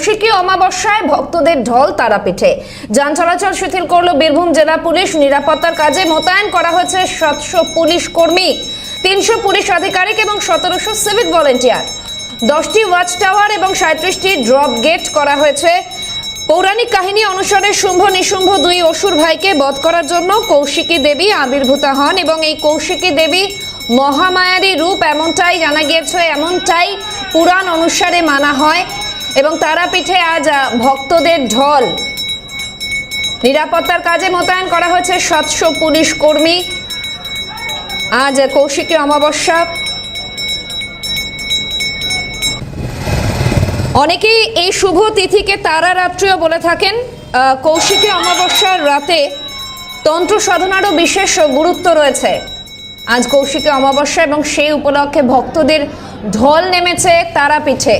কৌশিকী অমাবস্যায় ভক্তদের ঢল তারাপীঠে। যান চলাচল শিথিল করল বীরভূম জেলা পুলিশ। নিরাপত্তার কাজে মোতায়েন করা হয়েছে সাতশো পুলিশ কর্মী, তিনশো পুলিশ আধিকারিক এবং সতেরোশো সিভিক ভলেন্টিয়ার। দশটি ওয়াচ টাওয়ার এবং সাঁত্রিশটি ড্রপ গেট করা হয়েছে। পৌরাণিক কাহিনী অনুসারে শুম্ভ নিশুম্ভ দুই অসুর ভাইকে বধ করার জন্য কৌশিকী দেবী আবির্ভূতা হন এবং এই কৌশিকী দেবী মহামায়ারী রূপ এমনটাই জানা গিয়েছে, এমনটাই পুরাণ অনুসারে মানা হয়। এবং তারাপীঠে আজ ভক্তদের ঢল। নিরাপত্তার কাজে মোতায়েন করা হয়েছে সাতশো পুলিশ কর্মী। আজ কৌশিকী অমাবস্যা। অনেকেই এই শুভ তিথিকে তারা রাত্রিও বলে থাকেন। কৌশিকী অমাবস্যার রাতে তন্ত্র সাধনারও বিশেষ গুরুত্ব রয়েছে। আজ কৌশিকী অমাবস্যা এবং সেই উপলক্ষে ভক্তদের ঢল নেমেছে তারাপীঠে।